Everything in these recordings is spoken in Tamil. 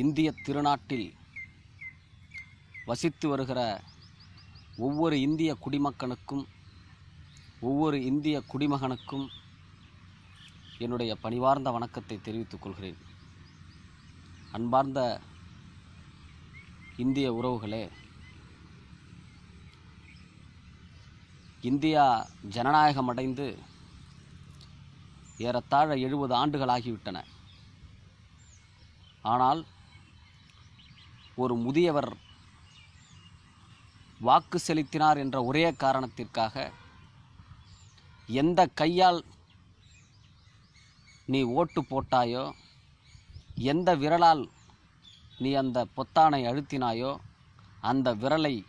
இந்திய திருநாட்டில் வசித்து வருகிற ஒவ்வொரு இந்திய குடிமக்கனுக்கும் ஒவ்வொரு இந்திய குடிமகனுக்கும் என்னுடைய பணிவார்ந்த வணக்கத்தை தெரிவித்துக் கொள்கிறேன். அன்பார்ந்த இந்திய உறவுகளே இந்தியா ஜனநாயகம் அடைந்து ஏறத்தாழ எழுபது ஆண்டுகளாகிவிட்டன ஆனால் ஒரு முதியவர் வாக்கு செலுத்தினார் என்ற ஒரே காரணத்திற்காக எந்த கையால் நீ ஓட்டு போட்டாயோ எந்த விரலால் நீ அந்த பொத்தானை அழுத்தினாயோ அந்த விரலை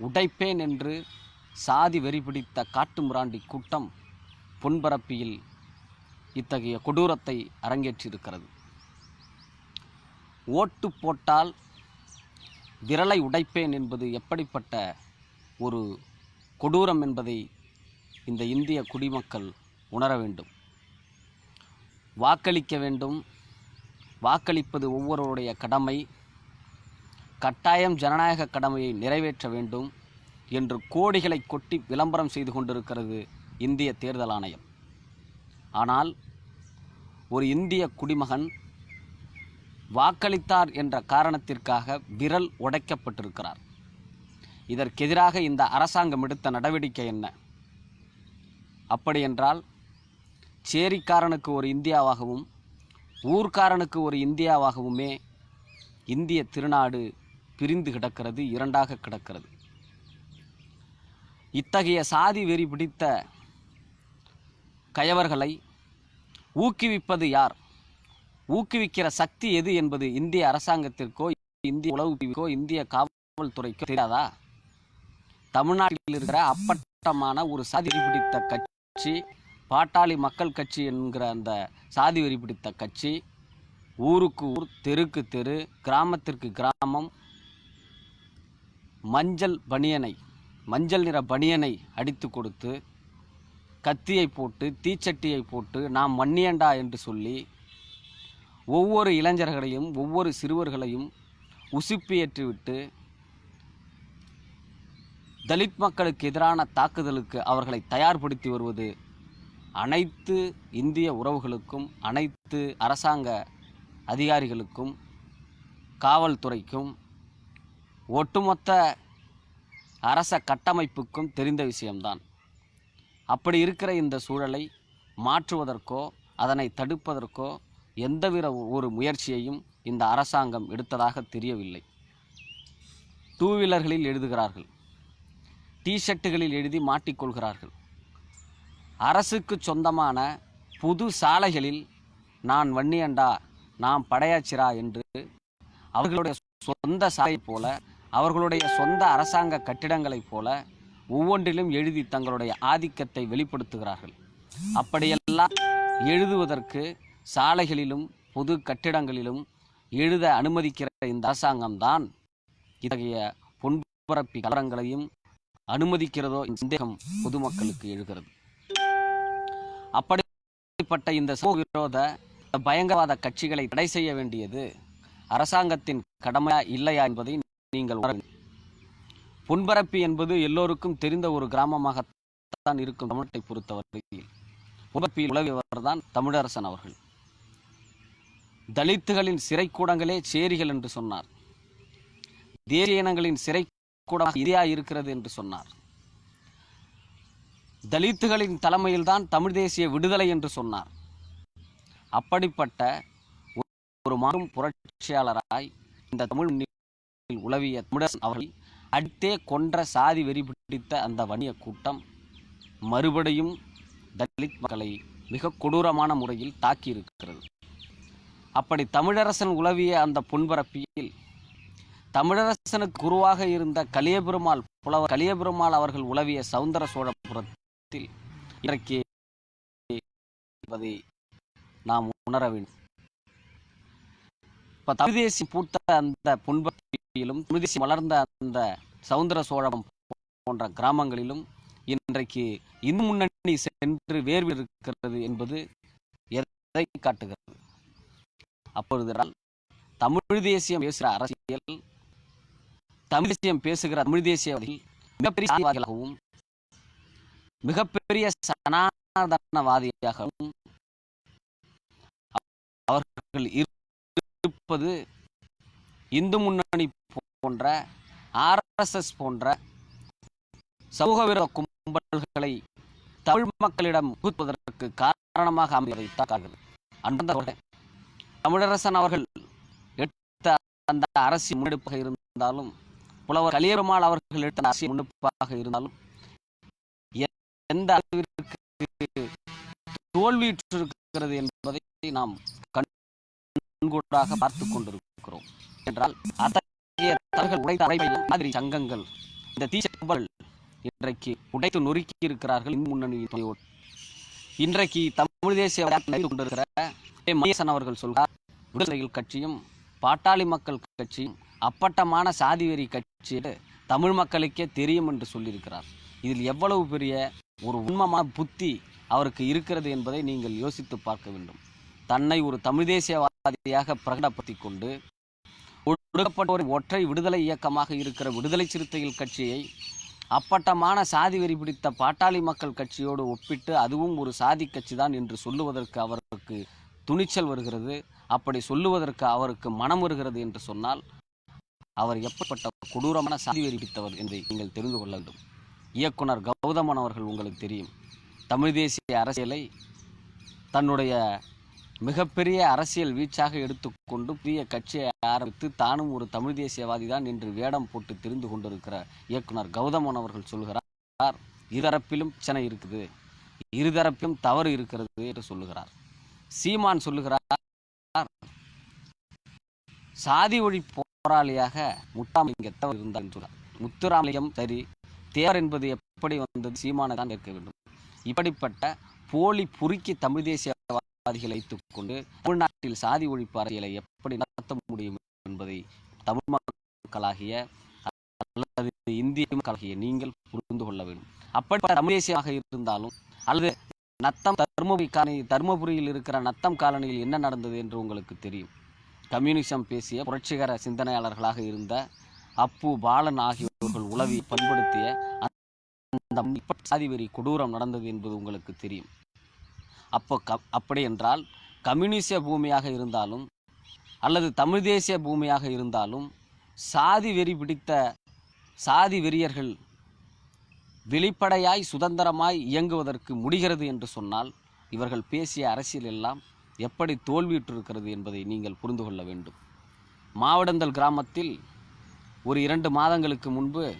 உடைப்பேன் என்று சாதி வெறி பிடித்த காட்டுமிராண்டி கூட்டம் பொன்பரப்பியில் இத்தகைய கொடூரத்தை அரங்கேற்றியிருக்கிறது. ஓட்டு போட்டால் விரலை உடைப்பேன் என்பது எப்படிப்பட்ட ஒரு கொடூரம் என்பதை இந்த இந்திய குடிமக்கள் உணர வேண்டும். வாக்களிக்க வேண்டும். வாக்களிப்பது ஒவ்வொருவருடைய கடமை. கட்டாயம் ஜனநாயக கடமையை நிறைவேற்ற வேண்டும் என்று கோடிகளை கொட்டி விளம்பரம் செய்து கொண்டிருக்கிறது இந்திய தேர்தல் ஆணையம். ஆனால் ஒரு இந்திய குடிமகன் வாக்களித்தார் என்ற காரணத்திற்காக விரல் உடைக்கப்பட்டிருக்கிறார். இதற்கெதிராக இந்த அரசாங்கம் எடுத்த நடவடிக்கை என்ன? அப்படியென்றால் சேரிக்காரனுக்கு ஒரு இந்தியாவாகவும் ஊர்க்காரனுக்கு ஒரு இந்தியாவாகவுமே இந்திய திருநாடு பிரிந்து கிடக்கிறது இரண்டாக கிடக்கிறது. இத்தகைய சாதி வெறி பிடித்த கயவர்களை ஊக்குவிப்பது யார்? ஊக்குவிக்கிற சக்தி எது என்பது இந்திய அரசாங்கத்திற்கோ இந்திய உளவுக்கோ இந்திய காவல்துறைக்கோ தெரியாதா? தமிழ்நாட்டில் இருக்கிற அப்பட்டமான ஒரு சாதி வெறி பிடித்த கட்சி பாட்டாளி மக்கள் கட்சி என்கிற அந்த சாதி வெறி பிடித்த கட்சி ஊருக்கு ஊர் தெருக்கு தெரு கிராமத்திற்கு கிராமம் மஞ்சள் பனியனை மஞ்சள் நிற பனியனை அடித்து கொடுத்து கத்தியை போட்டு தீச்சட்டியை போட்டு நாம் மன்னியண்டா என்று சொல்லி ஒவ்வொரு இளைஞர்களையும் ஒவ்வொரு சிறுவர்களையும் உசுப்பியேற்றிவிட்டு தலித் மக்களுக்கு எதிரான தாக்குதலுக்கு அவர்களை தயார்படுத்தி வருவது அனைத்து இந்திய உறவுகளுக்கும் அனைத்து அரசாங்க அதிகாரிகளுக்கும் காவல்துறைக்கும் ஒட்டுமொத்த அரச கட்டமைப்புக்கும் தெரிந்த விஷயம்தான். அப்படி இருக்கிற இந்த சூழலை மாற்றுவதற்கோ அதனை தடுப்பதற்கோ எந்தவித ஒரு முயற்சியையும் இந்த அரசாங்கம் எடுத்ததாக தெரியவில்லை. டூ வீலர்களில் எழுதுகிறார்கள். டிஷர்ட்டுகளில் எழுதி மாட்டிக்கொள்கிறார்கள். அரசுக்கு சொந்தமான புது சாலைகளில் நான் வன்னியண்டா நாம் படையாச்சிரா என்று அவர்களுடைய சொந்த சாலை போல அவர்களுடைய சொந்த அரசாங்க கட்டிடங்களைப் போல ஒவ்வொன்றிலும் எழுதி தங்களுடைய ஆதிக்கத்தை வெளிப்படுத்துகிறார்கள். அப்படியெல்லாம் எழுதுவதற்கு சாலைகளிலும் பொது கட்டிடங்களிலும் எழுத அனுமதிக்கிற இந்த அரசாங்கம்தான் இத்தகைய பொன்பரப்பி கலரங்களையும் அனுமதிக்கிறதோ சந்தேகம் பொதுமக்களுக்கு எழுகிறது. அப்படிப்பட்ட இந்த சமூக விரோத பயங்கரவாத கட்சிகளை தடை செய்ய வேண்டியது அரசாங்கத்தின் கடமையா இல்லையா என்பதை நீங்கள் உணர பொன்பரப்பி என்பது எல்லோருக்கும் தெரிந்த ஒரு கிராமமாகத்தான் இருக்கும் தமிழத்தை பொறுத்தவரையில். பொன்பரப்பியில் உலவியவர் தான் தமிழரசன் அவர்கள். தலித்துகளின் சிறைக்கூடங்களே சேரிகள் என்று சொன்னார். தேசிய இனங்களின் சிறைக்கூடமாக இந்தியா இருக்கிறது என்று சொன்னார். தலித்துகளின் தலைமையில்தான் தமிழ் தேசிய விடுதலை என்று சொன்னார். அப்படிப்பட்ட ஒரு மாறும் புரட்சியாளராய் இந்த தமிழ் உளவிய உலவிய தமிழரசன் அவர்கள் அடுத்தே கொன்ற சாதி வெறி பிடித்த அந்த வணிக கூட்டம் மறுபடியும் தலித் மக்களை மிக கொடூரமான முறையில் தாக்கியிருக்கிறது. அப்படி தமிழரசன் உலவிய அந்த புண்பரப்பியில் தமிழரசனுக்கு குருவாக இருந்த கலியபெருமாள் புலவர் கலியபெருமாள் அவர்கள் உலவிய சவுந்தர சோழபுரத்தில் இன்றைக்கு என்பதை நாம் உணர வேண்டும். இப்ப தமிழ் பூத்த அந்த பொன்பரப்பியிலும் தமிழ்தேசி வளர்ந்த அந்த சவுந்தர சோழம் போன்ற கிராமங்களிலும் இன்றைக்கு இந்து முன்னணி சென்று வேர்வில் இருக்கிறது என்பது எதை காட்டுகிறது? அப்பொழுது தமிழ் தேசியம் பேசுகிற அரசியல் தமிழ் தேசியம் பேசுகிற தமிழ் தேசியவாதிகள் மிகப்பெரியவாதிகளாகவும் மிகப்பெரிய சனாதனவாதியாகவும் அவர்கள் இருப்பது இந்து முன்னணி போன்ற ஆர்எஸ்எஸ் போன்ற சமூக விரோத கும்பல்களை தமிழ் மக்களிடம் புகுத்துவதற்கு காரணமாக அமைவதை காட்டுகிறது அன்பந்த தமிழரசன் அவர்கள் எடுத்த அந்த அரசியல் முன்னெடுப்பாக இருந்தாலும் புலவர் கலியபெருமாள் அவர்கள் எடுத்த அரசியல் முன்னெடுப்பாக இருந்தாலும் எந்த அளவிற்கு தோல்வியுற்றிருக்கிறது என்பதை நாம் கண்கூடாக பார்த்து கொண்டிருக்கிறோம். என்றால் அத்தகைய தலைகள் உடைத்த அறைவையும் மாதிரி சங்கங்கள் இந்த தீசம்பல் இன்றைக்கு உடைத்து நொறுக்கி இருக்கிறார்கள் முன்னணி துணையோடு. இன்றைக்கு தமிழ் தேசிய விளையாட்டு கொண்டிருக்கிற மணியசன் அவர்கள் சொல்கிறார் விடுதலைகள் கட்சியும் பாட்டாளி மக்கள் கட்சியும் அப்பட்டமான சாதி வெறி கட்சி தமிழ் மக்களுக்கே தெரியும் என்று சொல்லியிருக்கிறார். இதில் எவ்வளவு பெரிய ஒரு உண்மமான புத்தி அவருக்கு இருக்கிறது என்பதை நீங்கள் யோசித்து பார்க்க வேண்டும். தன்னை ஒரு தமிழ் தேசியவாதியாக பிரகடப்படுத்திக் கொண்டு ஒடுக்கப்பட்டோரின் ஒற்றை விடுதலை இயக்கமாக இருக்கிற விடுதலை சிறுத்தைகள் கட்சியை அப்பட்டமான சாதி வெறி பிடித்த பாட்டாளி மக்கள் கட்சியோடு ஒப்பிட்டு அதுவும் ஒரு சாதி கட்சி தான் என்று சொல்லுவதற்கு அவருக்கு துணிச்சல் வருகிறது. அப்படி சொல்லுவதற்கு அவருக்கு மனம் வருகிறது என்று சொன்னால் அவர் எப்படிப்பட்ட கொடூரமான சாதி வெறி பிடித்தவர் என்பதை நீங்கள் தெரிந்து கொள்ள வேண்டும். இயக்குனர் கௌதமன் அவர்கள் உங்களுக்கு தெரியும். தமிழ் தேசிய அரசியலை தன்னுடைய மிகப்பெரிய அரசியல் வீச்சாக எடுத்துக்கொண்டு புதிய கட்சியை ஆரம்பித்து தானும் ஒரு தமிழ் தேசியவாதி தான் என்று வேடம் போட்டு தெரிந்து கொண்டிருக்கிற இயக்குனர் கௌதமன் அவர்கள் சொல்கிறார் இருதரப்பிலும் பிரச்சனை இருக்குது. இருதரப்பிலும் தவறு இருக்கிறது என்று சொல்லுகிறார். சீமான் சொல்லுகிறார் சாதி ஒழி போராளியாக முட்டாமலிங்கத்தவர் இருந்தார் என்று சொல்றார். முத்துராமலிங்கம் சரி தேவர் என்பது எப்படி வந்தது? சீமானை தான் கேட்க வேண்டும். இப்படிப்பட்ட போலி புரிக்கி தமிழ் தேசியவாதிகளை கொண்டு தமிழ்நாட்டில் சாதி ஒழிப்பு அரசியலை எப்படி நடத்த முடியும் என்பதை தமிழ் மக்களாகிய அல்லது இந்திய மக்களாகிய நீங்கள் புரிந்து கொள்ள வேண்டும். அப்படிப்பட்ட தமிழ் தேசியமாக இருந்தாலும் அல்லது நத்தம் தர்மபுரி காலனி தர்மபுரியில் இருக்கிற நத்தம் காலனியில் என்ன நடந்தது என்று உங்களுக்கு தெரியும். கம்யூனிசம் பேசிய புரட்சிகர சிந்தனையாளர்களாக இருந்த அப்பு பாலன் ஆகியோர்கள் உளவி பண்படுத்திய அந்த இப்படி சாதி வெறி கொடூரம் நடந்தது என்பது உங்களுக்கு தெரியும். அப்போ க அப்படி என்றால் கம்யூனிச பூமியாக இருந்தாலும் அல்லது தமிழ் தேசிய பூமியாக இருந்தாலும் சாதி வெறி பிடித்த சாதி வெறியர்கள் வெளிப்படையாய் சுதந்திரமாய் இயங்குவதற்கு முடிகிறது என்று சொன்னால் இவர்கள் பேசிய அரசியல் எல்லாம் எப்படி தோல்வியுற்றிருக்கிறது என்பதை நீங்கள் புரிந்து கொள்ள வேண்டும். மாவடந்தல் கிராமத்தில் ஒரு இரண்டு மாதங்களுக்கு முன்பு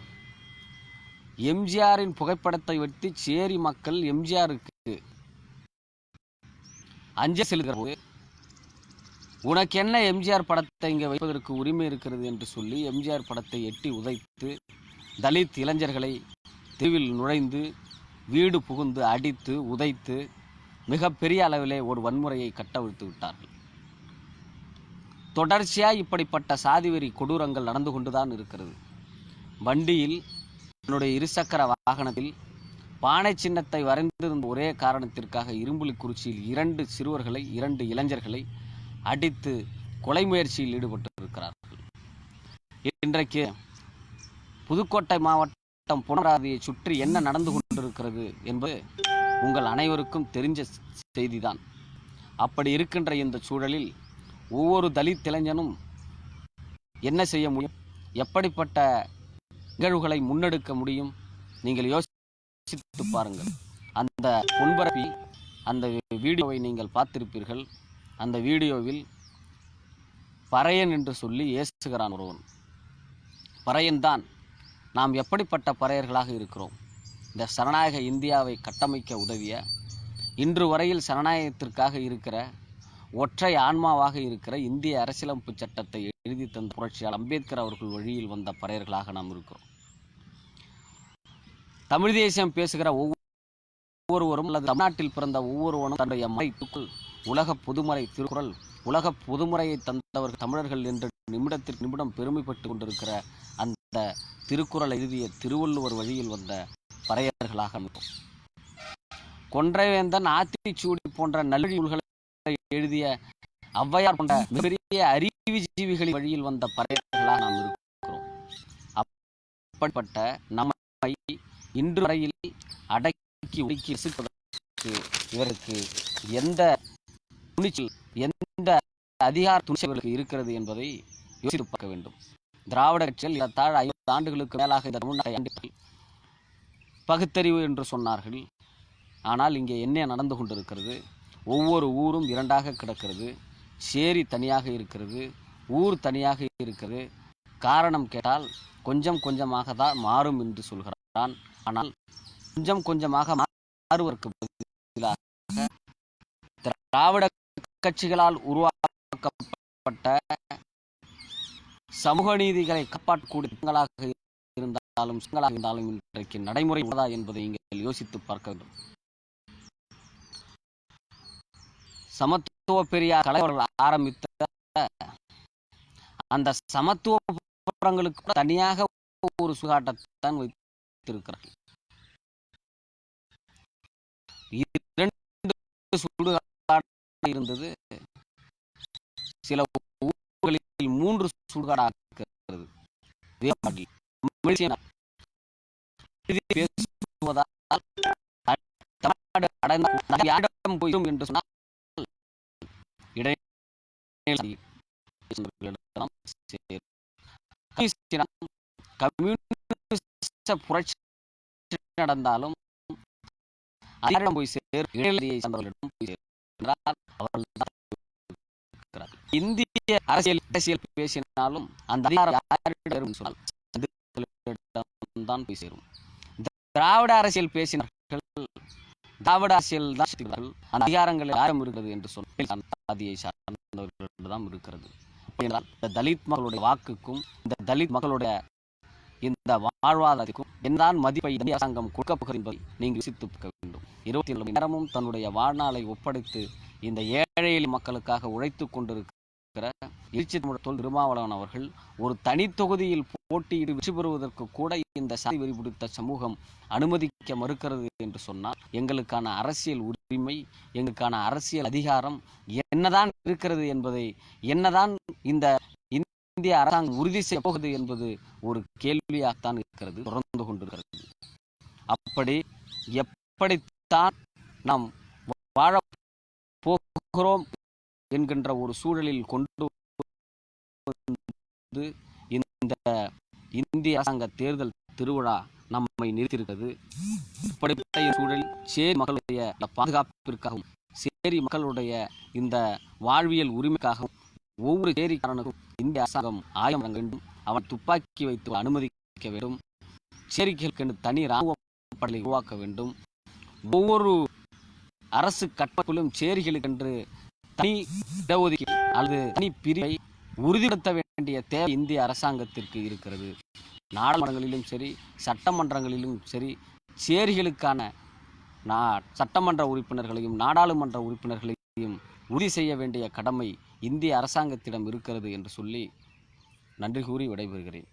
எம்ஜிஆரின் புகைப்படத்தை வைத்து சேரி மக்கள் எம்ஜிஆருக்கு அஞ்சல் செலுத்துகிற போது உனக்கு என்ன எம்ஜிஆர் படத்தை இங்கே வைப்பதற்கு உரிமை இருக்கிறது என்று சொல்லி எம்ஜிஆர் படத்தை எட்டி உதைத்து தலித் இளைஞர்களை தெருவில் நுழைந்து வீடு புகுந்து அடித்து உதைத்து மிகப்பெரிய அளவிலே ஒரு வன்முறையை கட்டவிழ்த்து விட்டார்கள். தொடர்ச்சியாக இப்படிப்பட்ட சாதிவெறி கொடூரங்கள் நடந்து கொண்டுதான் இருக்கிறது. வண்டியில் என்னுடைய இருசக்கர வாகனத்தில் பானை சின்னத்தை வரைந்திருந்த ஒரே காரணத்திற்காக இரும்புலி குறிச்சியில் இரண்டு சிறுவர்களை இரண்டு இளைஞர்களை அடித்து கொலை முயற்சியில் ஈடுபட்டிருக்கிறார்கள். இன்றைக்கு புதுக்கோட்டை மாவட்டம் புனராதியை சுற்றி என்ன நடந்து கொண்டிருக்கிறது என்பது உங்கள் அனைவருக்கும் தெரிஞ்ச செய்திதான். அப்படி இருக்கின்ற இந்த சூழலில் ஒவ்வொரு தலித் இளைஞனும் என்ன செய்ய முடியும்? எப்படிப்பட்ட நிகழ்வுகளை முன்னெடுக்க முடியும்? நீங்கள் யோசித்து பாருங்கள். அந்த முன்பரப்பில் அந்த வீடியோவை நீங்கள் பார்த்திருப்பீர்கள். அந்த வீடியோவில் பறையன் என்று சொல்லி ஏசுகிறான் ஒருவன். பறையன்தான் நாம் எப்படிப்பட்ட பறையர்களாக இருக்கிறோம்? இந்த சரணாயக இந்தியாவை கட்டமைக்க உதவிய இன்று வரையில் சரணாயகத்திற்காக இருக்கிற ஒற்றை ஆன்மாவாக இருக்கிற இந்திய அரசியலமைப்பு சட்டத்தை எழுதி தந்த புரட்சியால் அம்பேத்கர் அவர்கள் வழியில் வந்த பறையர்களாக நாம் இருக்கிறோம். தமிழ் தேசியம் பேசுகிற ஒவ்வொருவரும் அல்லது தமிழ்நாட்டில் பிறந்த ஒவ்வொருவனும் தன்னுடைய மறைக்குள் உலக பொதுமறை திருக்குறள் உலக பொதுமுறையை தந்தவர்கள் தமிழர்கள் என்று நிமிடத்திற்கு நிமிடம் பெருமைப்பட்டு கொண்டிருக்கிற அந்த திருக்குறளை எழுதிய திருவள்ளுவர் வழியில் வந்த பறையர்களாக கொன்றைவேந்தன் ஆத்திச்சூடி போன்ற நல்லொழி நூல்களை எழுதிய ஔவையார் போன்ற மிகப்பெரிய அறிவுஜீவிகளின் வழியில் வந்த பறையர்களாக நாம் இருக்கிறோம். அப்படிப்பட்ட நம்மை இன்று வரையில் அடக்கி ஒடுக்கி நசுக்குவதற்கு இவருக்கு எந்த துணிச்சல் எந்த அதிகார துணிச்சல்களுக்கு இருக்கிறது என்பதை யோசித்து பார்க்க வேண்டும். திராவிட கட்சிகள் ஏறத்தாழ ஐம்பது ஆண்டுகளுக்கு மேலாக இந்த தமிழ்நாட்டை ஆண்டுகள் பகுத்தறிவு என்று சொன்னார்கள். ஆனால் இங்கே என்ன நடந்து கொண்டிருக்கிறது? ஒவ்வொரு ஊரும் இரண்டாக கிடக்கிறது. சேரி தனியாக இருக்கிறது ஊர் தனியாக இருக்கிறது. காரணம் கேட்டால் கொஞ்சம் கொஞ்சமாக தான் மாறும் என்று சொல்கிறார் மாட்டான் ஆனால் கொஞ்சம் கொஞ்சமாக மாறுவதற்கு பதிலாக திராவிட கட்சிகளால் உருவாக்கப்பட்ட சமூக நீதிகளை காப்பாற்றக்கூடியங்களாக இருந்தாலும் சங்களாக இருந்தாலும் இன்றைக்கு நடைமுறை உள்ளதா என்பதை நீங்கள் யோசித்து பார்க்க வேண்டும். சமத்துவ பெரியார் கலைவர்கள் ஆரம்பித்த அந்த சமத்துவ போராட்டங்களுக்கு தனியாக ஒரு சுகாட்டத்தான் வைத்து வைத்திருக்கிறார்கள் இரண்டு இருந்தது. சில ஊர்களில் மூன்று சுடுகாடாக இருக்கிறது. பேசுவதால் தமிழ்நாடு அடைந்த யாரிடம் என்று சொன்னால் இடைநிலை கம்யூனிஸ்ட் புரட்சி நடந்தாலும் அதிகாரம் போய் சேரும். இடைநிலையை சார்ந்தவர்களிடம் போய் சேர்ந்தார் அவர்கள் இந்திய அரசியல் அரசியல் பேசினாலும் அந்த அதிகாரம் சொன்னால் தான் போய் சேரும். திராவிட அரசியல் பேசினார்கள். திராவிட அரசியல் தான் அந்த அதிகாரங்கள் யாரும் இருக்கிறது என்று சொன்னால் சாதியை சார்ந்தவர்களிடம் இருக்கிறது. தலித் மக்களுடைய வாக்குக்கும் இந்த தலித் மக்களுடைய இந்த வாழ்வாதாரத்துக்கும் என்னதான் மதிப்பை இந்திய அரசாங்கம் கொடுக்கப் போகிறது என்பதை நீங்கள் யோசித்து பார்க்க வேண்டும். இருபத்தி நாலு மணி நேரமும் தன்னுடைய வாழ்நாளை ஒப்படைத்து இந்த ஏழை மக்களுக்காக உழைத்து கொண்டிருக்கிற எழுச்சி தமிழர் திருமாவளவன் அவர்கள் ஒரு தனி தொகுதியில் போட்டியிட்டு வெற்றி பெறுவதற்கு கூட இந்த சாதி வெறி பிடித்த சமூகம் அனுமதிக்க மறுக்கிறது என்று சொன்னால் எங்களுக்கான அரசியல் உரிமை எங்களுக்கான அரசியல் அதிகாரம் என்னதான் இருக்கிறது என்பதை என்னதான் இந்த இந்திய அரசாங்கம் உறுதி செய்ய போகுது என்பது ஒரு கேள்வியாகத்தான் இருக்கிறது தொடர்ந்து கொண்டிருக்கிறது. அப்படி எப்படித்தான் நாம் வாழ போகிறோம் என்கின்ற ஒரு சூழலில் கொண்டு வந்து இந்த இந்திய அரசாங்க தேர்தல் திருவிழா நம்மை நிறுத்தியிருக்கிறது. இப்படிப்பட்ட சூழல் சேரி மக்களுடைய பாதுகாப்பிற்காகவும் சேரி மக்களுடைய இந்த வாழ்வியல் உரிமைக்காகவும் ஒவ்வொரு சேரிக்காரனுக்கும் இந்திய அரசாங்கம் ஆயம் வழங்க வேண்டும். அவன் துப்பாக்கி வைத்து அனுமதிக்க வேண்டும். சேரிகளுக்கென்று தனி இராணுவ படலை உருவாக்க வேண்டும். ஒவ்வொரு அரசு கட்டப்பிலும் சேரிகளுக்கென்று தனி இடஒதுக்கீடு அல்லது தனி பிரிவை உறுதிப்படுத்த வேண்டிய தேவை இந்திய அரசாங்கத்திற்கு இருக்கிறது. நாடாளுமன்றங்களிலும் சரி சட்டமன்றங்களிலும் சரி சேரிகளுக்கான நா சட்டமன்ற உறுப்பினர்களையும் நாடாளுமன்ற உறுப்பினர்களையும் உறுதி செய்ய வேண்டிய கடமை இந்திய அரசாங்கத்திடம் இருக்கிறது என்று சொல்லி நன்றி கூறி விடைபெறுகிறேன்.